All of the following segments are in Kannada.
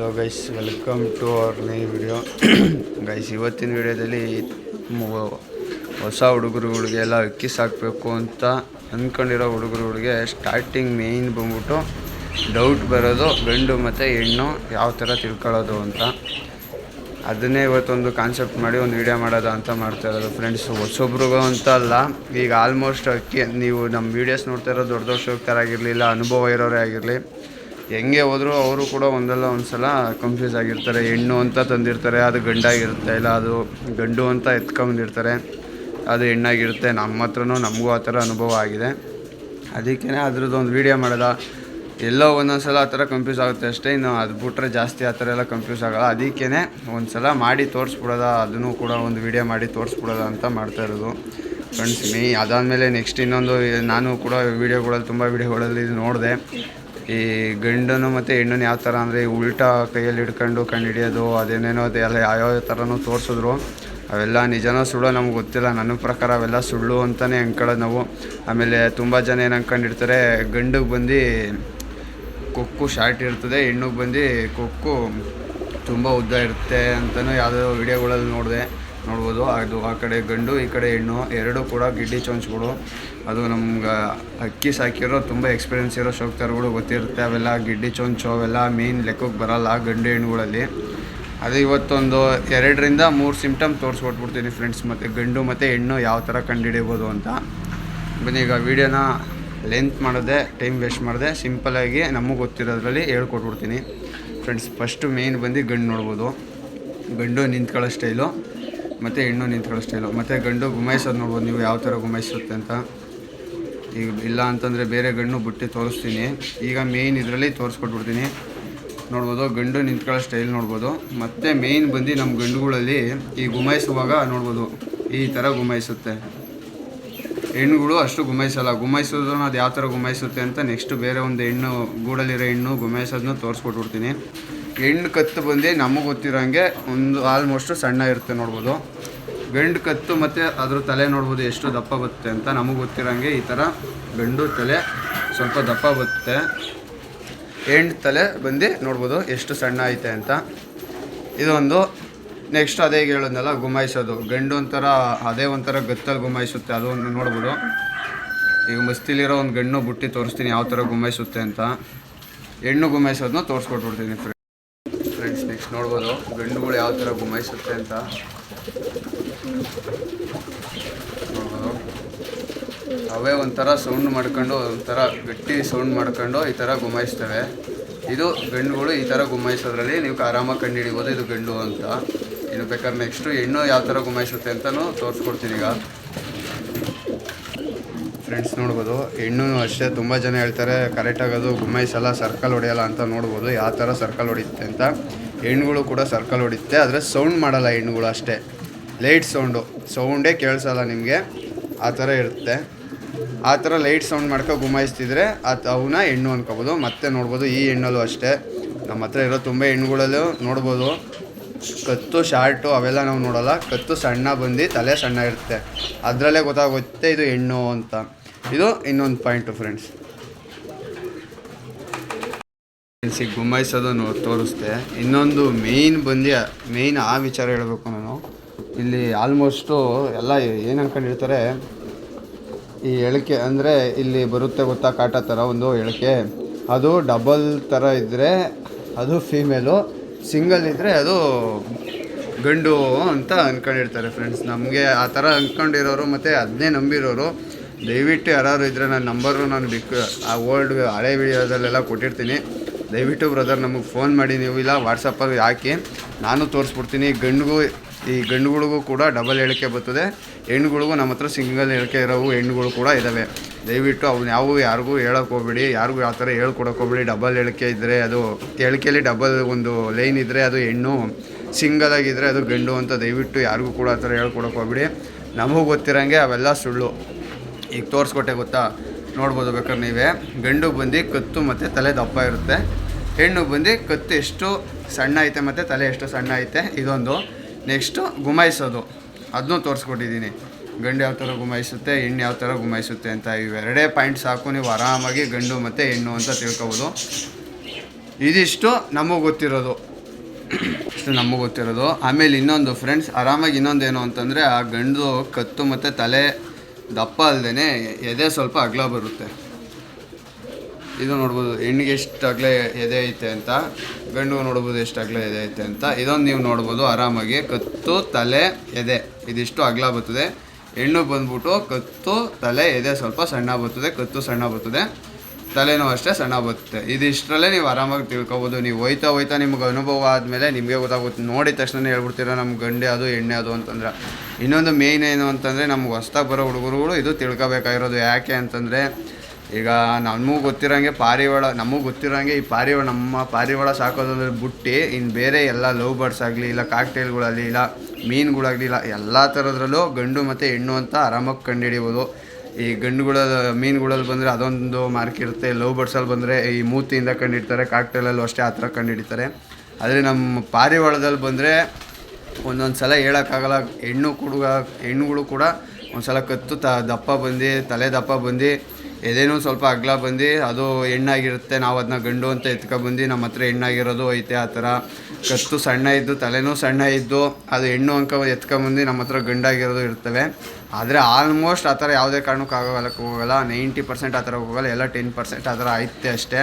Hello guys welcome to our ನೇ ವಿಡಿಯೋ ಗೈಸ್ ಇವತ್ತಿನ ವಿಡಿಯೋದಲ್ಲಿ ಹೊಸ ಹುಡುಗರುಗಳಿಗೆ ಎಲ್ಲ ಅಕ್ಕಿ ಸಾಕಬೇಕು ಅಂತ ಅಂದ್ಕೊಂಡಿರೋ ಹುಡುಗರುಗಳಿಗೆ ಸ್ಟಾರ್ಟಿಂಗ್ ಮೇಯ್ನ್ ಬಂದ್ಬಿಟ್ಟು ಡೌಟ್ ಬರೋದು, ಗಂಡು ಮತ್ತು ಹೆಣ್ಣು ಯಾವ ಥರ ತಿಳ್ಕೊಳ್ಳೋದು ಅಂತ. ಅದನ್ನೇ ಇವತ್ತೊಂದು ಕಾನ್ಸೆಪ್ಟ್ ಮಾಡಿ ಒಂದು ವಿಡಿಯೋ ಮಾಡೋದು ಅಂತ ಮಾಡ್ತಾ ಇರೋದು ಫ್ರೆಂಡ್ಸ್ ಹೊಸೊಬ್ರಿಗೂ ಅಂತ ಅಲ್ಲ, ಈಗ ಆಲ್ಮೋಸ್ಟ್ ಅಕ್ಕಿ ನೀವು ನಮ್ಮ ವೀಡಿಯೋಸ್ ನೋಡ್ತಾ ಇರೋ ದೊಡ್ಡ ದೊಡ್ಡ ಶೋಕ್ತರಾಗಿರಲಿಲ್ಲ ಅನುಭವ ಇರೋರೇ ಆಗಿರಲಿ ಹೆಂಗೆ ಹೋದರೂ ಅವರು ಕೂಡ ಒಂದಲ್ಲ ಒಂದ್ಸಲ ಕನ್ಫ್ಯೂಸ್ ಆಗಿರ್ತಾರೆ. ಹೆಣ್ಣು ಅಂತ ತಂದಿರ್ತಾರೆ, ಅದು ಗಂಡಾಗಿರುತ್ತೆ, ಇಲ್ಲ ಅದು ಗಂಡು ಅಂತ ಎತ್ಕೊಂಡಿರ್ತಾರೆ ಅದು ಹೆಣ್ಣಾಗಿರುತ್ತೆ. ನಮ್ಮ ಹತ್ರನೂ ನಮಗೂ ಆ ಥರ ಅನುಭವ ಆಗಿದೆ. ಅದಕ್ಕೇ ಅದ್ರದ್ದು ಒಂದು ವೀಡಿಯೋ ಮಾಡೋದ? ಎಲ್ಲೋ ಒಂದೊಂದು ಸಲ ಆ ಥರ ಕನ್ಫ್ಯೂಸ್ ಆಗುತ್ತೆ ಅಷ್ಟೇ. ಇನ್ನು ಅದು ಬಿಟ್ಟರೆ ಜಾಸ್ತಿ ಆ ಥರ ಎಲ್ಲ ಕನ್ಫ್ಯೂಸ್ ಆಗಲ್ಲ. ಅದಕ್ಕೇ ಒಂದು ಸಲ ಮಾಡಿ ತೋರಿಸ್ಬಿಡೋದ? ಅದನ್ನು ಕೂಡ ಒಂದು ವೀಡಿಯೋ ಮಾಡಿ ತೋರಿಸ್ಬಿಡೋದ ಅಂತ ಮಾಡ್ತಾ ಇರೋದು. ಫ್ರೆಂಡ್ಸ್ ಮೀ ಅದಾದಮೇಲೆ ನೆಕ್ಸ್ಟ್ ಇನ್ನೊಂದು, ನಾನು ಕೂಡ ವೀಡಿಯೋಗಳಲ್ಲಿ ತುಂಬ ವೀಡಿಯೋಗಳಲ್ಲಿ ನೋಡಿದೆ. ಈ ಗಂಡನು ಮತ್ತು ಹೆಣ್ಣನ್ನು ಯಾವ ಥರ ಅಂದರೆ ಉಲ್ಟಾ ಕೈಯಲ್ಲಿ ಹಿಡ್ಕೊಂಡು ಕಂಡು ಹಿಡಿಯೋದು, ಅದೇನೇನೋ ಅದೆಲ್ಲ ಯಾವ್ಯಾವ ಥರನೂ ತೋರಿಸಿದ್ರು, ಅವೆಲ್ಲ ನಿಜನೋ ಸುಳ್ಳೋ ನಮ್ಗೆ ಗೊತ್ತಿಲ್ಲ. ನನ್ನ ಪ್ರಕಾರ ಅವೆಲ್ಲ ಸುಳ್ಳು ಅಂತಲೇ ಅಂದ್ಕೊಳ್ಳೋದು ನಾವು. ಆಮೇಲೆ ತುಂಬ ಜನ ಏನು ಅಂದ್ಕೊಂಡಿರ್ತಾರೆ ಗಂಡಿಗೆ ಬಂದು ಕೊಕ್ಕು ಶಾರ್ಟ್ ಇರ್ತದೆ, ಹೆಣ್ಣಿಗೆ ಬಂದು ಕೊಕ್ಕು ತುಂಬ ಉದ್ದ ಇರುತ್ತೆ ಅಂತಲೂ ಯಾವುದೋ ವಿಡಿಯೋಗಳಲ್ಲಿ ನೋಡಿದೆ. ನೋಡ್ಬೋದು. ಅದು ಆ ಕಡೆ ಗಂಡು, ಈ ಕಡೆ ಹೆಣ್ಣು. ಎರಡೂ ಕೂಡ ಗಿಡ್ಡಿ ಚೊಂಚ್ಗಳು ಅದು ನಮ್ಗೆ ಅಕ್ಕಿ ಸಾಕಿರೋ ತುಂಬ ಎಕ್ಸ್ಪೀರಿಯೆನ್ಸ್ ಇರೋ ಶೋಕ್ತಾರ್ಗಳು ಗೊತ್ತಿರುತ್ತೆ. ಅವೆಲ್ಲ ಗಿಡ್ಡಿ ಚೊಂಚು ಅವೆಲ್ಲ ಮೇಯ್ನ್ ಲೆಕ್ಕಕ್ಕೆ ಬರಲ್ಲ ಗಂಡು ಹೆಣ್ಣುಗಳಲ್ಲಿ. ಅದು ಇವತ್ತೊಂದು ಎರಡರಿಂದ ಮೂರು ಸಿಂಪ್ಟಮ್ ತೋರಿಸ್ಕೊಟ್ಬಿಡ್ತೀನಿ ಫ್ರೆಂಡ್ಸ್ ಮತ್ತು. ಗಂಡು ಮತ್ತು ಹೆಣ್ಣು ಯಾವ ಥರ ಕಂಡುಹಿಡಿಬೋದು ಅಂತ. ಬನ್ನಿ, ಈಗ ವೀಡಿಯೋನ ಲೆಂತ್ ಮಾಡಿದೆ ಟೈಮ್ ವೇಸ್ಟ್ ಮಾಡದೆ ಸಿಂಪಲಾಗಿ ನಮಗೆ ಗೊತ್ತಿರೋದ್ರಲ್ಲಿ ಹೇಳ್ಕೊಟ್ಬಿಡ್ತೀನಿ. ಫ್ರೆಂಡ್ಸ್ ಫಸ್ಟು ಮೇಯ್ನ್ ಬಂದು ಗಂಡು ನೋಡ್ಬೋದು. ಗಂಡು ನಿಂತ್ಕೊಳ್ಳೋ ಸ್ಟೈಲು ಮತ್ತು ಹೆಣ್ಣು ನಿಂತ್ಕೊಳ್ಳೋ ಸ್ಟೈಲು ಮತ್ತು ಗಂಡು ಗುಮಾಯಿಸೋದು ನೋಡ್ಬೋದು ನೀವು ಯಾವ ಥರ ಗುಮಾಯಿಸುತ್ತೆ ಅಂತ. ಈಗ ಇಲ್ಲ ಅಂತಂದರೆ ಬೇರೆ ಗಂಡು ಬಿಟ್ಟು ತೋರಿಸ್ತೀನಿ. ಈಗ ಮೇಯ್ನ್ ಇದರಲ್ಲಿ ತೋರಿಸ್ಕೊಟ್ಬಿಡ್ತೀನಿ. ನೋಡ್ಬೋದು, ಗಂಡು ನಿಂತ್ಕೊಳ್ಳೋ ಸ್ಟೈಲ್ ನೋಡ್ಬೋದು. ಮತ್ತು ಮೇಯ್ನ್ ಬಂದು ನಮ್ಮ ಗಂಡುಗಳಲ್ಲಿ ಈ ಗುಮಾಯಿಸುವಾಗ ನೋಡ್ಬೋದು ಈ ಥರ ಗುಮಾಯಿಸುತ್ತೆ ಹೆಣ್ಣುಗಳು ಅಷ್ಟು ಗುಮಾಯಿಸಲ್ಲ ಗುಮಾಯಿಸೋದು ಅದು ಯಾವ ಥರ ಗುಮಾಯಿಸುತ್ತೆ ಅಂತ ನೆಕ್ಸ್ಟ್ ಬೇರೆ ಒಂದು ಹೆಣ್ಣು ಗೂಡಲ್ಲಿರೋ ಹೆಣ್ಣು ಗುಮಾಯಿಸೋದನ್ನ ತೋರಿಸ್ಕೊಟ್ಬಿಡ್ತೀನಿ. ಹೆಣ್ಣು ಕತ್ತು ಬಂದು ನಮಗೆ ಗೊತ್ತಿರೋಂಗೆ ಒಂದು ಆಲ್ಮೋಸ್ಟು ಸಣ್ಣ ಇರುತ್ತೆ ನೋಡ್ಬೋದು. ಗಂಡು ಕತ್ತು ಮತ್ತು ಅದ್ರ ತಲೆ ನೋಡ್ಬೋದು ಎಷ್ಟು ದಪ್ಪ ಬರುತ್ತೆ ಅಂತ ನಮಗೆ ಗೊತ್ತಿರೋಂಗೆ ಈ ಥರ ಗಂಡು ತಲೆ ಸ್ವಲ್ಪ ದಪ್ಪ ಬರುತ್ತೆ. ಹೆಣ್ಣು ತಲೆ ಬಂದು ನೋಡ್ಬೋದು ಎಷ್ಟು ಸಣ್ಣ ಐತೆ ಅಂತ. ಇದೊಂದು ನೆಕ್ಸ್ಟ್ ಅದೇ ಹೇಳೋದ್ನಲ್ಲ ಗುಮಾಯಿಸೋದು. ಗಂಡು ಒಂಥರ, ಅದೇ ಒಂಥರ ಗತ್ತಲ್ಲಿ ಗುಮಾಯಿಸುತ್ತೆ ಅದು ಒಂದು ನೋಡ್ಬೋದು. ಈಗ ಮಸ್ತಿಲಿರೋ ಒಂದು ಗಂಡು ಬುಟ್ಟಿ ತೋರಿಸ್ತೀನಿ ಯಾವ ಥರ ಗುಮಾಯಿಸುತ್ತೆ ಅಂತ. ಹೆಣ್ಣು ಗುಮಾಯಿಸೋದನ್ನ ತೋರಿಸ್ಕೊಟ್ಬಿಡ್ತೀನಿ ಫ್ರೆಂಡ್ಸ್ ನೆಕ್ಸ್ಟ್ ನೋಡ್ಬೋದು. ಗಂಡುಗಳು ಯಾವ ಥರ ಗುಮಾಯಿಸುತ್ತೆ ಅಂತ. ನೋಡ್ಬೋದು. ಅವೇ ಒಂಥರ ಸೌಂಡ್ ಮಾಡ್ಕೊಂಡು, ಒಂಥರ ಗಟ್ಟಿ ಸೌಂಡ್ ಮಾಡ್ಕೊಂಡು ಈ ಥರ ಗುಮಾಯಿಸ್ತವೆ ಇದು ಗಂಡುಗಳು ಈ ಥರ ಗುಮಾಯಿಸೋದ್ರಲ್ಲಿ ನೀವು ಆರಾಮಾಗಿ ಕಂಡು ಹಿಡಿಬೋದು ಇದು ಗಂಡು ಅಂತ. ಇನ್ನು ಬೇಕಾದ್ರೆ ನೆಕ್ಸ್ಟು ಹೆಣ್ಣು ಯಾವ ಥರ ಗುಮಾಯಿಸುತ್ತೆ ಅಂತಲೂ ತೋರಿಸ್ಕೊಡ್ತೀನಿ ಈಗ. ಫ್ರೆಂಡ್ಸ್ ನೋಡ್ಬೋದು, ಹೆಣ್ಣು ಅಷ್ಟೇ ತುಂಬ ಜನ ಹೇಳ್ತಾರೆ ಕರೆಕ್ಟಾಗಿ ಅದು ಗುಮ್ಮಾಯಿಸಲ್ಲ ಸರ್ಕಲ್ ಹೊಡೆಯಲ್ಲ ಅಂತ ನೋಡ್ಬೋದು, ಯಾವ ಥರ ಸರ್ಕಲ್ ಹೊಡಿಯುತ್ತೆ ಅಂತ. ಹೆಣ್ಣುಗಳು ಕೂಡ ಸರ್ಕಲ್ ಹೊಡಿತ್ತೆ ಆದರೆ ಸೌಂಡ್ ಮಾಡಲ್ಲ ಹೆಣ್ಣುಗಳು ಅಷ್ಟೇ. ಲೈಟ್ ಸೌಂಡು ಸೌಂಡೇ ಕೇಳಿಸಲ್ಲ ನಿಮಗೆ. ಆ ಥರ ಇರುತ್ತೆ. ಆ ಥರ ಲೈಟ್ ಸೌಂಡ್ ಮಾಡ್ಕೊ ಗುಮಾಯಿಸ್ತಿದ್ರೆ ಅದು ಅವನ್ನ ಹೆಣ್ಣು ಅನ್ಕೋಬೋದು. ಮತ್ತೆ ನೋಡ್ಬೋದು ಈ ಹೆಣ್ಣಲ್ಲೂ ಅಷ್ಟೇ. ನಮ್ಮ ಹತ್ರ ಇರೋ ತುಂಬ ಹೆಣ್ಣುಗಳಲ್ಲೂ ನೋಡ್ಬೋದು. ಕತ್ತು ಶಾರ್ಟು ಅವೆಲ್ಲ ನಾವು ನೋಡೋಲ್ಲ. ಕತ್ತು ಸಣ್ಣ ಬಂದು ತಲೆ ಸಣ್ಣ ಇರುತ್ತೆ. ಅದರಲ್ಲೇ ಗೊತ್ತಾಗುತ್ತೆ ಇದು ಹೆಣ್ಣು ಅಂತ. ಇದು ಇನ್ನೊಂದು ಪಾಯಿಂಟು ಫ್ರೆಂಡ್ಸ್ ಫ್ರೆಂಡ್ಸಿಗೆ ಗುಮ್ಮಾಯಿಸೋದು ನೋ ತೋರಿಸ್ದೆ. ಇನ್ನೊಂದು ಮೇಯ್ನ್ ಬಂದು ಮೇಯ್ನ್ ಆ ವಿಚಾರ ಹೇಳಬೇಕು ನಾನು. ಇಲ್ಲಿ ಆಲ್ಮೋಸ್ಟು ಎಲ್ಲ ಏನು ಅನ್ಕೊಂಡಿರ್ತಾರೆ, ಈ ಎಳಿಕೆ ಅಂದರೆ ಇಲ್ಲಿ ಬರುತ್ತೆ ಗೊತ್ತಾ ಕಾಟ ಥರ ಒಂದು ಎಳಿಕೆ. ಅದು ಡಬಲ್ ಥರ ಇದ್ದರೆ ಅದು ಫೀಮೇಲು ಸಿಂಗಲ್ ಇದ್ದರೆ ಅದು ಗಂಡು ಅಂತ ಅಂದ್ಕೊಂಡಿರ್ತಾರೆ ಫ್ರೆಂಡ್ಸ್ ನಮಗೆ ಆ ಥರ ಅಂದ್ಕೊಂಡಿರೋರು ಮತ್ತು ಅದನ್ನೇ ನಂಬಿರೋರು. ದಯವಿಟ್ಟು ಯಾರು ಇದ್ದರೆ ನನ್ನ ನಂಬರು ನಾನು ಬಿಕ್, ಆ ಓಲ್ಡ್ ಹಳೆ ವಿಡಿಯೋದಲ್ಲೆಲ್ಲ ಕೊಟ್ಟಿರ್ತೀನಿ. ದಯವಿಟ್ಟು ಬ್ರದರ್ ನಮಗೆ ಫೋನ್ ಮಾಡಿ, ನೀವು ಇಲ್ಲ ವಾಟ್ಸಪ್ಪಲ್ಲಿ ಹಾಕಿ. ನಾನು ತೋರಿಸ್ಬಿಡ್ತೀನಿ, ಗಂಡಿಗೂ, ಈ ಗಂಡುಗಳಿಗೂ ಕೂಡ ಡಬಲ್ ಹೇಳಿಕೆ ಬರ್ತದೆ. ಹೆಣ್ಣುಗಳಿಗೂ ನಮ್ಮ ಹತ್ರ ಸಿಂಗಲ್ ಹೇಳಿಕೆ ಇರೋವು ಹೆಣ್ಣುಗಳು ಕೂಡ ಇದ್ದಾವೆ ದಯವಿಟ್ಟು ಅವ್ನು ಯಾವ ಯಾರಿಗೂ ಹೇಳೋಕೆ ಹೋಗ್ಬೇಡಿ. ಯಾರಿಗೂ ಯಾವ ಥರ ಹೇಳ್ಕೊಡೋಕೆ ಹೋಗ್ಬೇಡಿ. ಡಬಲ್ ಹೇಳಿಕೆ ಇದ್ದರೆ ಅದು ಹೇಳಿಕೆಯಲ್ಲಿ ಡಬಲ್ ಒಂದು ಲೈನ್ ಇದ್ದರೆ ಅದು ಹೆಣ್ಣು ಸಿಂಗಲ್ ಆಗಿದ್ದರೆ ಅದು ಗಂಡು ಅಂತ ದಯವಿಟ್ಟು ಯಾರಿಗೂ ಕೂಡ ಆ ಥರ ಹೇಳ್ಕೊಡೋಕೆ ಹೋಗ್ಬೇಡಿ. ನಮಗೂ ಗೊತ್ತಿರೋಂಗೆ ಅವೆಲ್ಲ ಸುಳ್ಳು. ಈಗ ತೋರಿಸ್ಕೊಟ್ಟೆ ಗೊತ್ತಾ? ನೋಡ್ಬೋದು ಬೇಕಾದ್ರೆ ನೀವೇ. ಗಂಡು ಬಂದು ಕತ್ತು ಮತ್ತು ತಲೆ ದಪ್ಪ ಇರುತ್ತೆ. ಹೆಣ್ಣು ಬಂದು, ಕತ್ತು ಎಷ್ಟು ಸಣ್ಣ ಐತೆ ಮತ್ತು ತಲೆ ಎಷ್ಟು ಸಣ್ಣ ಐತೆ, ಇದೊಂದು. ನೆಕ್ಸ್ಟು ಗುಮಾಯಿಸೋದು. ಅದನ್ನೂ ತೋರಿಸ್ಕೊಟ್ಟಿದ್ದೀನಿ. ಗಂಡು ಯಾವ ಥರ ಗುಮಾಯಿಸುತ್ತೆ, ಹೆಣ್ಣು ಯಾವ ಥರ ಗುಮಾಯಿಸುತ್ತೆ ಅಂತ ಇವೆರಡೇ ಪಾಯಿಂಟ್ ಸಾಕು. ನೀವು ಆರಾಮಾಗಿ ಗಂಡು ಮತ್ತು ಹೆಣ್ಣು ಅಂತ ತಿಳ್ಕೊಬೋದು. ಇದಿಷ್ಟು ನಮಗೆ ಗೊತ್ತಿರೋದು. ಇಷ್ಟು ನಮಗೆ ಗೊತ್ತಿರೋದು. ಆಮೇಲೆ ಇನ್ನೊಂದು ಫ್ರೆಂಡ್ಸ್ ಆರಾಮಾಗಿ ಇನ್ನೊಂದು ಏನು ಅಂತಂದರೆ ಆ ಗಂಡು, ಕತ್ತು ಮತ್ತು ತಲೆ ದಪ್ಪ ಅಲ್ಲದೇ ಎದೆ ಸ್ವಲ್ಪ ಅಗಲ ಬರುತ್ತೆ. ಇದು ನೋಡ್ಬೋದು, ಹೆಣ್ಣಿಗೆ ಎಷ್ಟು ಅಗಲೆ ಎದೆ ಐತೆ ಅಂತ, ಗಂಡು ನೋಡ್ಬೋದು ಎಷ್ಟು ಅಗಲೆ ಎದೆ ಐತೆ ಅಂತ, ಇದೊಂದು ನೀವು ನೋಡ್ಬೋದು ಆರಾಮಾಗಿ, ಕತ್ತು, ತಲೆ, ಎದೆ, ಇದಿಷ್ಟು ಅಗಲ ಬರ್ತದೆ. ಹೆಣ್ಣು ಬಂದ್ಬಿಟ್ಟು ಕತ್ತು, ತಲೆ, ಎದೆ ಸ್ವಲ್ಪ ಸಣ್ಣ ಬರ್ತದೆ, ಕತ್ತು ಸಣ್ಣ ಬರ್ತದೆ, ತಲೆನೂ ಅಷ್ಟೇ ಸಣ್ಣ ಬರುತ್ತೆ ಇದಿಷ್ಟರಲ್ಲೇ ನೀವು ಆರಾಮಾಗಿ ತಿಳ್ಕೊಬೋದು, ನೀವು ಹೋಯ್ತಾ ಹೋಯ್ತಾ ನಿಮ್ಗೆ ಅನುಭವ ಆದಮೇಲೆ ನಿಮಗೆ ಗೊತ್ತಾಗುತ್ತೆ. ನೋಡಿದ ತಕ್ಷಣ ಹೇಳ್ಬಿಡ್ತೀರ ನಮ್ಮ ಗಂಡೆ ಅದು ಎಣ್ಣೆ ಅದು ಅಂತಂದ್ರೆ. ಇನ್ನೊಂದು ಮೇಯ್ನ್ ಏನು ಅಂತಂದರೆ, ನಮ್ಗೆ ಹೊಸ್ದಾಗಿ ಬರೋ ಹುಡುಗರುಗಳು ಇದು ತಿಳ್ಕೊಬೇಕಾಗಿರೋದು. ಯಾಕೆ ಅಂತಂದರೆ ಈಗ ನಮಗೂ ಗೊತ್ತಿರೋಂಗೆ ಪಾರಿವಾಳ, ನಮಗೆ ಗೊತ್ತಿರೋಂಗೆ ಈ ಪಾರಿವಾಳ, ನಮ್ಮ ಪಾರಿವಾಳ ಸಾಕೋದ್ರಲ್ಲಿ ಬುಟ್ಟಿ ಇನ್ನು ಬೇರೆ ಎಲ್ಲ ಲವ್ ಬರ್ಡ್ಸ್ ಆಗಲಿ, ಇಲ್ಲ ಕಾಕ್ಟೇಲ್ಗಳಲ್ಲಿ ಇಲ್ಲ ಮೀನುಗಳಾಗಲಿ, ಇಲ್ಲ ಎಲ್ಲ ಥರದ್ರಲ್ಲೂ ಗಂಡು ಮತ್ತು ಹೆಣ್ಣು ಅಂತ ಆರಾಮಾಗಿ ಕಂಡುಹಿಡಿಬೋದು ಈ ಗಂಡುಗಳ, ಮೀನುಗಳಲ್ಲಿ ಬಂದರೆ ಅದೊಂದು ಮಾರ್ಕ್ ಇರುತ್ತೆ. ಲವ್ ಬರ್ಡ್ಸಲ್ಲಿ ಬಂದರೆ ಈ ಮೂತಿಯಿಂದ ಕಂಡಿಡ್ತಾರೆ ಕಾಕ್ಟೇಲಲ್ಲೂ ಅಷ್ಟೇ ಆ ಥರ ಕಂಡುಹಿಡಿತಾರೆ ಆದರೆ ನಮ್ಮ ಪಾರಿವಾಳದಲ್ಲಿ ಬಂದರೆ ಒಂದೊಂದು ಸಲ ಹೇಳೋಕ್ಕಾಗಲ್ಲ, ಹೆಣ್ಣು ಕುಡುಗ, ಹೆಣ್ಣುಗಳು ಕೂಡ ಒಂದು ಸಲ ಕತ್ತು ತ ದಪ್ಪ ಬಂದು, ತಲೆ ದಪ್ಪ ಬಂದು ಎದೇನೂ ಸ್ವಲ್ಪ ಅಗಲ ಬಂದು ಅದು ಹೆಣ್ಣಾಗಿರುತ್ತೆ, ನಾವು ಅದನ್ನ ಗಂಡು ಅಂತ ಎತ್ಕೊಬಂದು ನಮ್ಮ ಹತ್ರ ಹೆಣ್ಣಾಗಿರೋದು ಐತೆ ಆ ಥರ. ಕತ್ತು ಸಣ್ಣ ಇದ್ದು, ತಲೆನೂ ಸಣ್ಣ ಇದ್ದು, ಅದು ಹೆಣ್ಣು ಅಂಕ ಎತ್ಕೊಂಬಂದು ನಮ್ಮ ಹತ್ರ ಗಂಡಾಗಿರೋದು ಇರ್ತವೆ. ಆದರೆ ಆಲ್ಮೋಸ್ಟ್ ಆ ಥರ ಯಾವುದೇ ಕಾರಣಕ್ಕೂ ಆಗೋಗಲ್ಲಕ್ಕೆ ಹೋಗೋಲ್ಲ. ನೈಂಟಿ ಪರ್ಸೆಂಟ್ ಆ ಥರ ಹೋಗಲ್ಲ, ಎಲ್ಲ ಟೆನ್ ಪರ್ಸೆಂಟ್ ಆ ಥರ ಐತೆ ಅಷ್ಟೇ.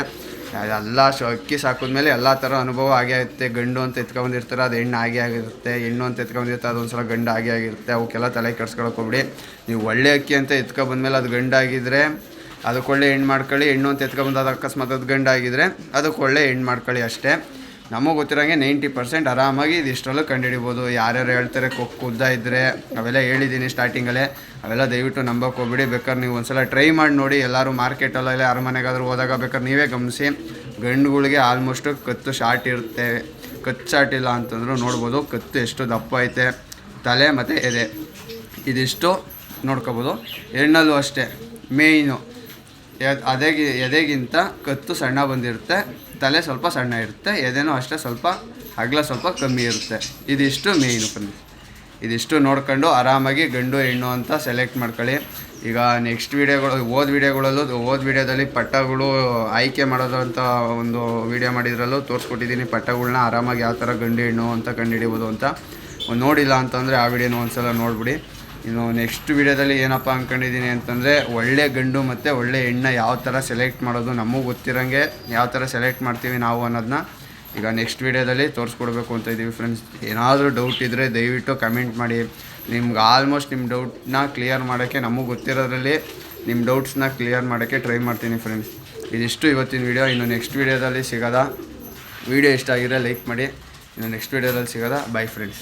ಅದೆಲ್ಲ ಶ್, ಅಕ್ಕಿ ಸಾಕಿದ್ಮೇಲೆ ಎಲ್ಲ ಥರ ಅನುಭವ ಆಗೇ ಆಗುತ್ತೆ. ಗಂಡು ಅಂತ ಎತ್ಕೊಂಬಂದಿರ್ತಾರೆ ಅದು ಹೆಣ್ಣು ಆಗೇ ಆಗಿರುತ್ತೆ. ಹೆಣ್ಣು ಅಂತ ಎತ್ಕೊಂಬಂದಿರ್ತಾರೆ ಅದೊಂದು ಸಲ ಗಂಡು ಆಗೇ ಆಗಿರುತ್ತೆ. ಅವಕ್ಕೆಲ್ಲ ತಲೆ ಕೆಡ್ಸ್ಕೊಳಕ್ಕೆ ಹೋಗ್ಬಿಡಿ. ನೀವು ಒಳ್ಳೆ ಅಕ್ಕಿ ಅಂತ ಎತ್ಕೊಬಂದ್ಮೇಲೆ ಅದು ಗಂಡಾಗಿದ್ದರೆ ಅದಕ್ಕೆ ಒಳ್ಳೆ ಹೆಣ್ಣು ಮಾಡ್ಕೊಳ್ಳಿ. ಹೆಣ್ಣು ಅಂತ ಎತ್ಕೊಂಬಂದು ಅದು ಅಕಸ್ಮಾತ್ ಅದು ಗಂಡಾಗಿದ್ದರೆ ಅದಕ್ಕೆ ಒಳ್ಳೆ ಹೆಣ್ಣು ಮಾಡ್ಕೊಳ್ಳಿ ಅಷ್ಟೇ. ನಮಗೆ ಗೊತ್ತಿರೋಂಗೆ ನೈಂಟಿ ಪರ್ಸೆಂಟ್ ಆರಾಮಾಗಿ ಇದಿಷ್ಟರಲ್ಲೂ ಕಂಡುಹಿಡಿಬೋದು. ಯಾರ್ಯಾರು ಹೇಳ್ತಾರೆ ಕೊಕ್ಕು ಉದ್ದ ಇದ್ದರೆ ಅವೆಲ್ಲ ಹೇಳಿದ್ದೀನಿ ಸ್ಟಾರ್ಟಿಂಗಲ್ಲೇ. ಅವೆಲ್ಲ ದಯವಿಟ್ಟು ನಂಬಕ್ಕೆ ಹೋಗ್ಬಿಡಿ. ಬೇಕಾದ್ರೆ ನೀವು ಒಂದ್ಸಲ ಟ್ರೈ ಮಾಡಿ ನೋಡಿ. ಎಲ್ಲರೂ ಮಾರ್ಕೆಟಲ್ಲ ಯಾರ ಮನೆಗಾದ್ರೂ ಹೋದಾಗ ಬೇಕಾದ್ರೆ ನೀವೇ ಗಮನಿಸಿ. ಗಂಡುಗಳಿಗೆ ಆಲ್ಮೋಸ್ಟು ಕತ್ತು ಶಾರ್ಟ್ ಇರುತ್ತೆ. ಕತ್ತು ಶಾರ್ಟ್ ಇಲ್ಲ ಅಂತಂದ್ರೂ ನೋಡ್ಬೋದು. ಕತ್ತು ಎಷ್ಟು ದಪ್ಪ ಐತೆ. ತಲೆ ಮತ್ತು ಎದೆ. ಇದಿಷ್ಟು ನೋಡ್ಕೋಬೋದು. ಹೆಣ್ಣಲ್ಲೂ ಅಷ್ಟೇ. ಮೇಯ್ನು. ಅದೇಗಿ ಎದೆಗಿಂತ ಕತ್ತು ಸಣ್ಣ ಬಂದಿರುತ್ತೆ. ತಲೆ ಸ್ವಲ್ಪ ಸಣ್ಣ ಇರುತ್ತೆ. ಎದೆನೂ ಅಷ್ಟೇ ಸ್ವಲ್ಪ ಹಗ್ಲ ಸ್ವಲ್ಪ ಕಮ್ಮಿ ಇರುತ್ತೆ. ಇದಿಷ್ಟು ಮೇಯ್ನು ಫ್ರೆಂಡ್ಸ್ ಇದಿಷ್ಟು ನೋಡ್ಕೊಂಡು ಆರಾಮಾಗಿ ಗಂಡು ಹೆಣ್ಣು ಅಂತ ಸೆಲೆಕ್ಟ್ ಮಾಡ್ಕೊಳ್ಳಿ. ಈಗ ನೆಕ್ಸ್ಟ್ ವೀಡಿಯೋಗಳು ಓದ್ ವೀಡಿಯೋಗಳಲ್ಲೂ ಓದ್ ವೀಡಿಯೋದಲ್ಲಿ ಪಟ್ಟಗಳು ಆಯ್ಕೆ ಮಾಡೋದು ಅಂತ ಒಂದು ವೀಡಿಯೋ ಮಾಡಿದ್ರಲ್ಲೂ ತೋರಿಸ್ಕೊಟ್ಟಿದ್ದೀನಿ. ಪಟ್ಟಗಳನ್ನ ಆರಾಮಾಗಿ ಯಾವ ಥರ ಗಂಡು ಹೆಣ್ಣು ಅಂತ ಕಂಡುಹಿಡಿಬೋದು ಅಂತ. ನೋಡಿಲ್ಲ ಅಂತಂದರೆ ಆ ವಿಡಿಯೋನ ಒಂದ್ಸಲ ನೋಡ್ಬಿಡಿ. ಇನ್ನು ನೆಕ್ಸ್ಟ್ ವಿಡಿಯೋದಲ್ಲಿ ಏನಪ್ಪ ಅಂದ್ಕೊಂಡಿದ್ದೀನಿ ಅಂತಂದರೆ ಒಳ್ಳೆ ಗಂಡು ಮತ್ತು ಒಳ್ಳೆ ಹೆಣ್ಣ ಯಾವ ಥರ ಸೆಲೆಕ್ಟ್ ಮಾಡೋದು ನಮಗೂ ಗೊತ್ತಿರೋಂಗೆ. ಯಾವ ಥರ ಸೆಲೆಕ್ಟ್ ಮಾಡ್ತೀವಿ ನಾವು ಅನ್ನೋದನ್ನ ಈಗ ನೆಕ್ಸ್ಟ್ ವಿಡಿಯೋದಲ್ಲಿ ತೋರಿಸ್ಕೊಡ್ಬೇಕು ಅಂತ ಇದ್ದೀವಿ ಫ್ರೆಂಡ್ಸ್ ಏನಾದರೂ ಡೌಟ್ ಇದ್ದರೆ ದಯವಿಟ್ಟು ಕಮೆಂಟ್ ಮಾಡಿ. ನಿಮ್ಗೆ ಆಲ್ಮೋಸ್ಟ್ ನಿಮ್ಮ ಡೌಟ್ನ ಕ್ಲಿಯರ್ ಮಾಡೋಕ್ಕೆ ನಮಗೆ ಗೊತ್ತಿರೋದ್ರಲ್ಲಿ ನಿಮ್ಮ ಡೌಟ್ಸ್ನ ಕ್ಲಿಯರ್ ಮಾಡೋಕ್ಕೆ ಟ್ರೈ ಮಾಡ್ತೀನಿ ಫ್ರೆಂಡ್ಸ್ ಇದಿಷ್ಟು ಇವತ್ತಿನ ವಿಡಿಯೋ ಇನ್ನು ನೆಕ್ಸ್ಟ್ ವಿಡಿಯೋದಲ್ಲಿ ಸಿಗೋದ. ವಿಡಿಯೋ ಇಷ್ಟ ಆಗಿದ್ರೆ ಲೈಕ್ ಮಾಡಿ. ಇನ್ನು ನೆಕ್ಸ್ಟ್ ವಿಡಿಯೋದಲ್ಲಿ ಸಿಗೋದ. By friends